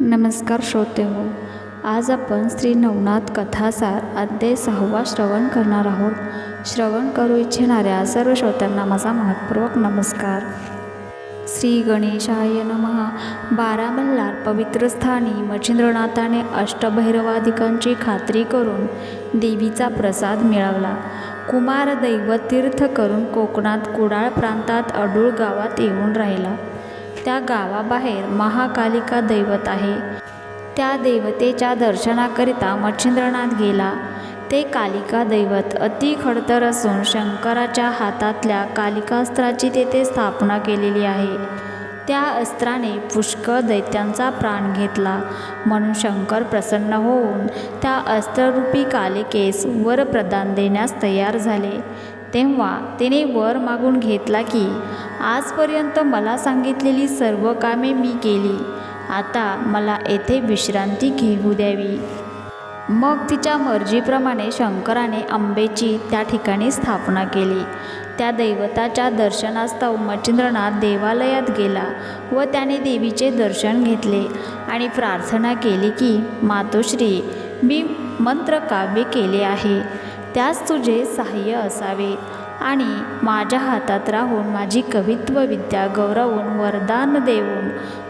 नमस्कार श्रोते हो आज आपण श्री नवनाथ कथासार अध्याय सहावा श्रवण करणार आहोत. श्रवण करू इच्छिणाऱ्या सर्व श्रोत्यांना माझा मनपूर्वक नमस्कार. श्री गणेशाय नमः. बारा मल्हार पवित्र स्थानी मच्छिंद्रनाथाने अष्टभैरवादिकांची खात्री करून देवीचा प्रसाद मिळवला. कुमार दैवतीर्थ करून कोकणात कुडाळ प्रांतात अडूळ गावात येऊन राहिला. त्या गावाबाहेर महाकालिका दैवत आहे. त्या देवतेच्या दर्शनाकरिता मच्छिंद्रनाथ गेला. ते कालिका दैवत अति खडतर असून शंकराच्या हातातल्या कालिकास्त्राची तेथे स्थापना केलेली आहे. त्या अस्त्राने पुष्कळ दैत्यांचा प्राण घेतला. म्हणून शंकर प्रसन्न होऊन त्या अस्त्ररूपी कालिकेस वर प्रदान देण्यास तयार झाले. तेव्हा तिने वर मागून घेतला की आजपर्यंत मला सांगितलेली सर्व कामे मी केली. आता मला येथे विश्रांती घेऊ द्यावी. मग तिच्या मर्जीप्रमाणे शंकराने अंबेची त्या ठिकाणी स्थापना केली. त्या दैवताच्या दर्शनास्तव मच्छिंद्रनाथ देवालयात गेला व त्याने देवीचे दर्शन घेतले आणि प्रार्थना केली की मातोश्री मी मंत्रकाव्य केले आहे. त्यास तुझे सहाय्य असावे. आणि माझ्या हातात राहून माझी कवित्व विद्या गौरवून वरदान देऊन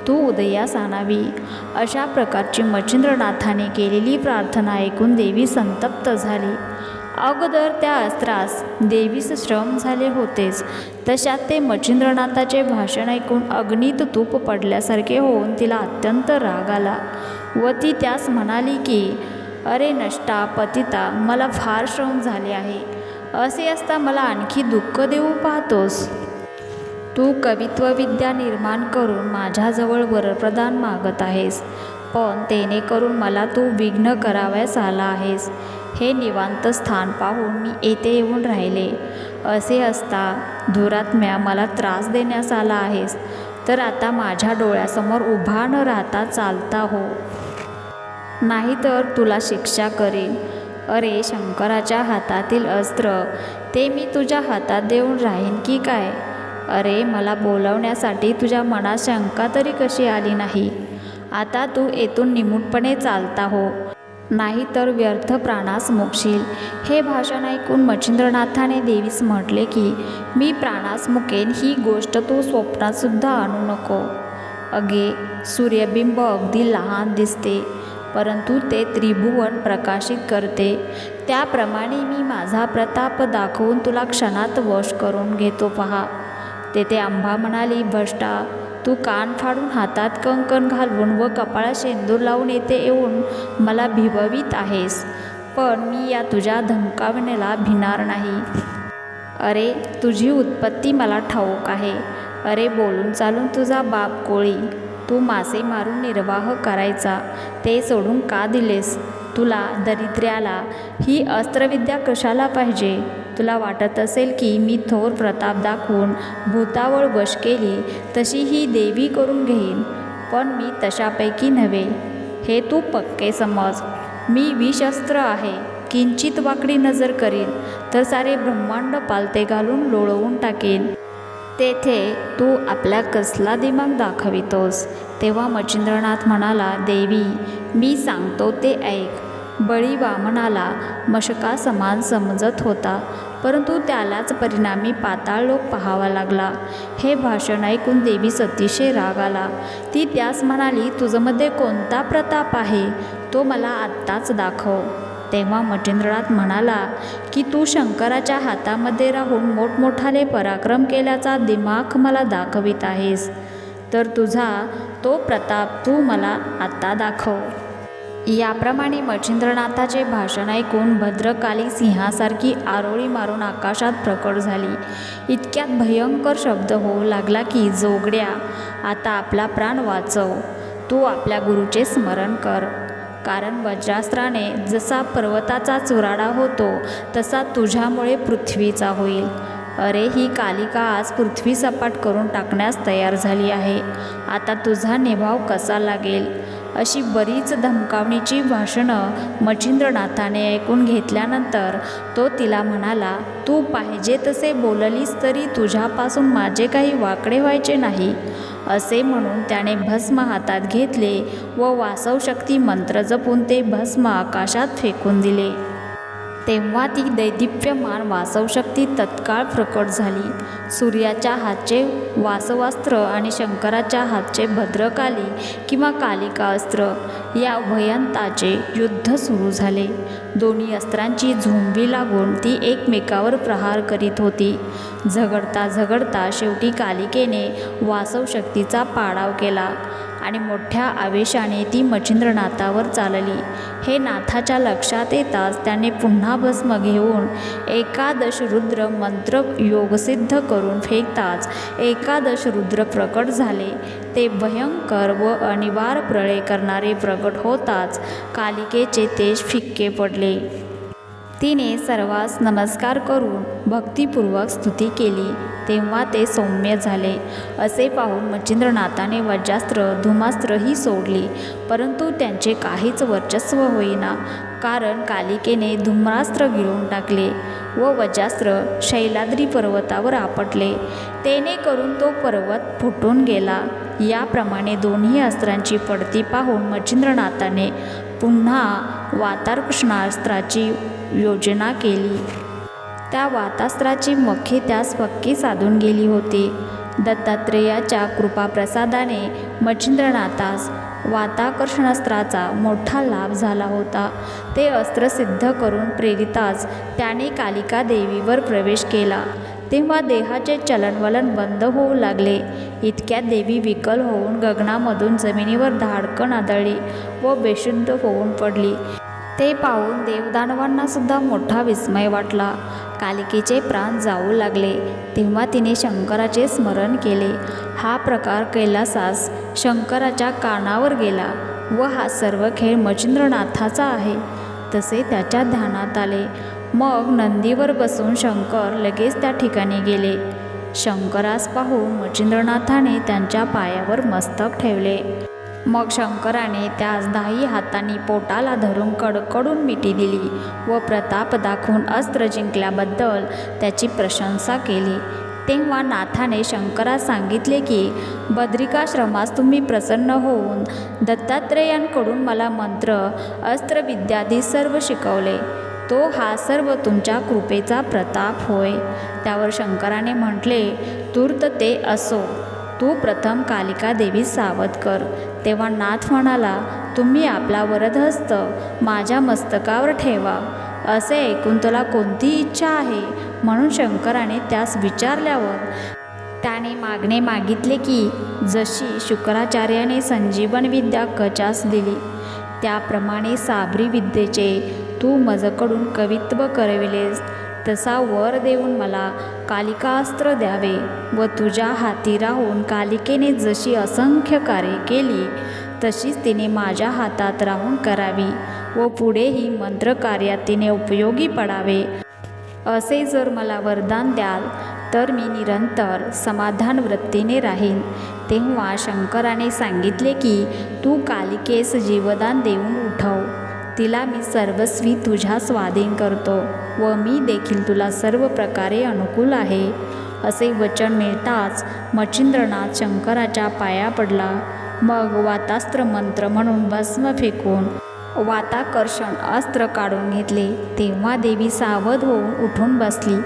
तू उदयास आणावी. अशा प्रकारची मच्छिंद्रनाथाने केलेली प्रार्थना ऐकून देवी संतप्त झाली. अगोदर त्या अस्त्रास देवीस श्रम झाले होतेच. तशात ते मच्छिंद्रनाथाचे भाषण ऐकून अग्नीत तूप पडल्यासारखे होऊन तिला अत्यंत राग आला. व ती त्यास म्हणाली की अरे नष्टा पतिता मला फार श्रम झाले आहे. असे असता मला आणखी दुःख देऊ पाहतोस. तू कवित्वविद्या निर्माण करून माझ्याजवळ वरप्रदान मागत आहेस. पण तेने करून मला तू विघ्न करावयास आला आहेस. हे निवांत स्थान पाहून मी येथे येऊन राहिले. असे असता धुरात्म्या मला त्रास देण्यास आला आहेस. तर आता माझ्या डोळ्यासमोर उभा न राहता चालता हो. नाहीतर तुला शिक्षा करीन. अरे शंकराच्या हातातील अस्त्र ते मी तुझ्या हातात देऊन राहीन की काय? अरे मला बोलवण्यासाठी तुझ्या मनात शंका तरी कशी आली नाही? आता तू येथून निमूटपणे चालता हो. नाहीतर व्यर्थ प्राणास मुकशील हे भाषण ऐकून मच्छिंद्रनाथाने देवीस म्हटले की मी प्राणास मुकेन ही गोष्ट तू स्वप्नातसुद्धा आणू नको. अगे सूर्यबिंब अगदी लहान दिसते. परंतु ते त्रिभुवन प्रकाशित करते. त्याप्रमाणे मी माझा प्रताप दाखवून तुला क्षणात वश करून घेतो पहा. तेथे आंबा म्हणाली भ्रष्टा तू कान फाडून हातात कंकण घालून व कपाळात शेंदूर लावून येथे येऊन मला भिववीत आहेस. पण मी या तुझ्या धमकावण्याला भिणार नाही. अरे तुझी उत्पत्ती मला ठाऊक आहे. अरे बोलून चालून तुझा बाप कोळी. तू मासे मारून निर्वाह करायचा. ते सोडून का दिलेस? तुला दरिद्र्याला ही अस्त्रविद्या कशाला पाहिजे? तुला वाटत असेल की मी थोर प्रताप दाखवून भूतावळ वश केली तशी ही देवी करून घेईन. पण मी तशापैकी नव्हे. हे तू पक्के समज. मी विषअस्त्र आहे. किंचित वाकडी नजर करीन. तर सारे ब्रह्मांड पालते घालून लोळवून टाकेन. तेथे तू आपला कसला दिमाग दाखवितोस? तेव्हा मच्छिंद्रनाथ म्हणाला देवी मी सांगतो ते ऐक. बळी वामनाला मशका समान समजत होता परंतु त्यालाच परिणामी पाताळ लोक पाहावा लागला. हे भाषण ऐकून देवी सतीशे राग आला. ती त्यास म्हणाली तुझमध्ये कोणता प्रताप आहे? तो मला आत्ताच दाखव. तेव्हा मच्छिंद्रनाथ म्हणाला की तू शंकराच्या हातामध्ये राहून मोठमोठाले पराक्रम केल्याचा दिमाग मला दाखवित आहेस. तर तुझा तो प्रताप तू मला आत्ता दाखव. याप्रमाणे मच्छिंद्रनाथाचे भाषण ऐकून भद्रकाली सिंहासारखी आरोळी मारून आकाशात प्रकट झाली. इतक्यात भयंकर शब्द होऊ लागला की जोगड्या आता आपला प्राण वाचव. तू आपल्या गुरुचे स्मरण कर. कारण वज्रास्त्राने जसा पर्वताचा चुराडा होतो तसा तुझ्यामुळे पृथ्वीचा होईल. अरे ही कालिका आज पृथ्वी सपाट करून टाकण्यास तयार झाली आहे. आता तुझा निभाव कसा लागेल? अशी बरीच धमकावणीची भाषणं मच्छिंद्रनाथाने ऐकून घेतल्यानंतर तो तिला म्हणाला तू पाहिजे तसे बोललीस तरी तुझ्यापासून माझे काही वाकडे व्हायचे नाही. असे म्हणून त्याने भस्म हातात घेतले व वासवशक्ती मंत्र जपून ते भस्म आकाशात फेकून दिले. तेव्हा ती दैदिप्यमान वासवशक्ती तत्काळ प्रकट झाली. सूर्याच्या हातचे वासवास्त्र आणि शंकराच्या हातचे भद्रकाली किंवा कालिका अस्त्र या उभयंताचे युद्ध सुरू झाले. दोन्ही अस्त्रांची झुंबी लागून ती एकमेकावर प्रहार करीत होती. झगडता झगडता शेवटी कालिकेने वासवशक्तीचा पाडाव केला. आणि मोठ्या आवेशाने ती मच्छिंद्रनाथावर चालली. हे नाथाच्या लक्षात येताच त्याने पुन्हा भस्म घेऊन एकादश रुद्र मंत्र योगसिद्ध करून फेकताच एकादश रुद्र प्रकट झाले. ते भयंकर व अनिवार्य प्रळय करणारे प्रकट होताच कालिकेचे तेज फिक्के पडले. तिने सर्वांस नमस्कार करून भक्तिपूर्वक स्तुती केली तेव्हा ते सौम्य झाले. असे पाहून मच्छिंद्रनाथाने वज्रास्त्र धुमास्त्रही सोडली परंतु त्यांचे काहीच वर्चस्व होईना कारण कालिकेने धुम्रास्त्र गिळून टाकले व वज्रास्त्र शैलाद्री पर्वतावर आपटले. तेने करून तो पर्वत फुटून गेला. याप्रमाणे दोन्ही अस्त्रांची पडती पाहून मच्छिंद्रनाथाने पुन्हा वातारकृष्णास्त्राची योजना केली. त्या वातास्त्राची मख्खी त्यास पक्की साधून गेली होती. दत्तात्रेयाच्या कृपाप्रसादाने मच्छिंद्रनाथास वाताकर्षणास्त्राचा मोठा लाभ झाला होता. ते अस्त्र सिद्ध करून प्रेरितास त्याने कालिका देवीवर प्रवेश केला. तेव्हा देहाचे चलनवलन बंद होऊ लागले. इतक्यात देवी विकल होऊन गगनामधून जमिनीवर धाडकन आदळली व बेशुद्ध होऊन पडली. ते पाहून देवदानवांना सुद्धा मोठा विस्मय वाटला. कालिकेचे प्राण जाऊ लागले. तेव्हा तिने शंकराचे स्मरण केले. हा प्रकार कैलासास शंकराच्या कानावर गेला व हा सर्व खेळ मच्छिंद्रनाथाचा आहे. तसे त्याच्या ध्यानात आले. मग नंदीवर बसून शंकर लगेच त्या ठिकाणी गेले. शंकरास पाहून मच्छिंद्रनाथाने त्यांच्या पायावर मस्तक ठेवले. मग शंकराने त्यास दाही हातांनी पोटाला धरून कडकडून मिठी दिली व प्रताप दाखवून अस्त्र जिंकल्याबद्दल त्याची प्रशंसा केली. तेव्हा नाथाने शंकरास सांगितले की बद्रिकाश्रमास तुम्ही प्रसन्न होऊन दत्तात्रेयांकडून मला मंत्र अस्त्रविद्यादी सर्व शिकवले. तो हा सर्व तुमच्या कृपेचा प्रताप होय. त्यावर शंकराने म्हटले तूर्त ते असो. तू प्रथम कालिका देवी सावध कर. तेव्हा नाथ म्हणाला तुम्ही आपला वरदहस्त माझ्या मस्तकावर ठेवा. असे ऐकून तुला कोणती इच्छा आहे? म्हणून शंकराने त्यास विचारल्यावर त्याने मागणे मागितले की जशी शुक्राचार्याने संजीवन विद्या कचास दिली त्याप्रमाणे साबरी विद्येचे तू मजकडून कवित्व करविलेस तसा वर देऊन मला कालिकास्त्र द्यावे व तुझ्या हाती राहून कालिकेने जशी असंख्य कार्ये केली तशीच तिने माझ्या हातात राहून करावी व पुढेही मंत्रकार्यात तिने उपयोगी पडावे. असे जर मला वरदान द्याल तर मी निरंतर समाधान वृत्तीने राहीन. तेव्हा शंकराने सांगितले की तू कालिकेस जीवदान देऊन उठव. तिला मी सर्वस्वी तुझ्या स्वाधीन करतो व मी देखील तुला सर्व प्रकारे अनुकूल आहे. असे वचन मिळताच मच्छिंद्रनाथ शंकराच्या पाया पडला. मग वातास्त्र मंत्र म्हणून भस्म फेकून वाताकर्षण अस्त्र काढून घेतले. तेव्हा देवी सावध होऊन उठून बसली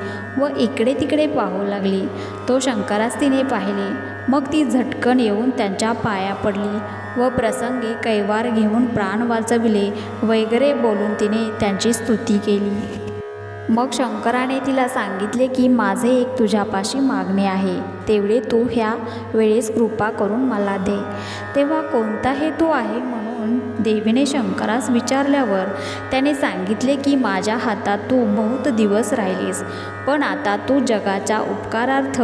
व इकडे तिकडे पाहू लागली. तो शंकरास तिने पाहिले. मग ती झटकन येऊन त्यांच्या पाया पडली व प्रसंगी कैवार घेऊन प्राण वाचविले. वगैरे बोलून तिने त्यांची स्तुती केली. मग शंकराने तिला सांगितले की माझे एक तुझ्यापाशी मागणे आहे. तेवढे तू ह्या वेळेस कृपा करून मला दे. तेव्हा कोणता हेतू आहे देवीने शंकरास विचारल्यावर त्याने सांगितले की माझ्या हातात तू बहुत दिवस राहिलीस पण आता तू जगाच्या उपकारार्थ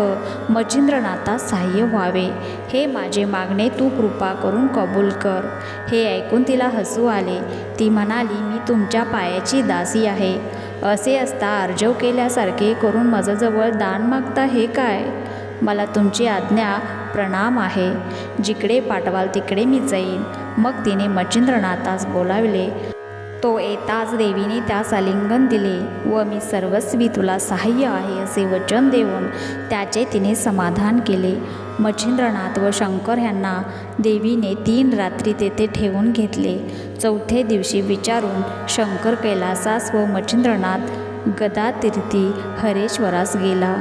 मच्छिंद्रनाथास सहाय्य व्हावे. हे माझे मागणे तू कृपा करून कबूल कर. हे ऐकून तिला हसू आले. ती म्हणाली मी तुमच्या पायाची दासी आहे. असे असता अर्जव केल्यासारखे करून माझ्याजवळ दान मागता हे काय? मला तुमची आज्ञा प्रणाम आहे. जिकडे पाठवाल तिकडे मी जाईन. मग तिने मच्छिंद्रनाथास बोलाविले. तो येताच देवीने त्यास आलिंगन दिले व मी सर्वस्वी तुला सहाय्य आहे असे वचन देऊन त्याचे तिने समाधान केले. मच्छिंद्रनाथ व शंकर यांना देवीने तीन रात्री तेथे ठेवून घेतले. चौथे दिवशी विचारून शंकर कैलासास व मच्छिंद्रनाथ गदातीर्थी हरेश्वरास गेला.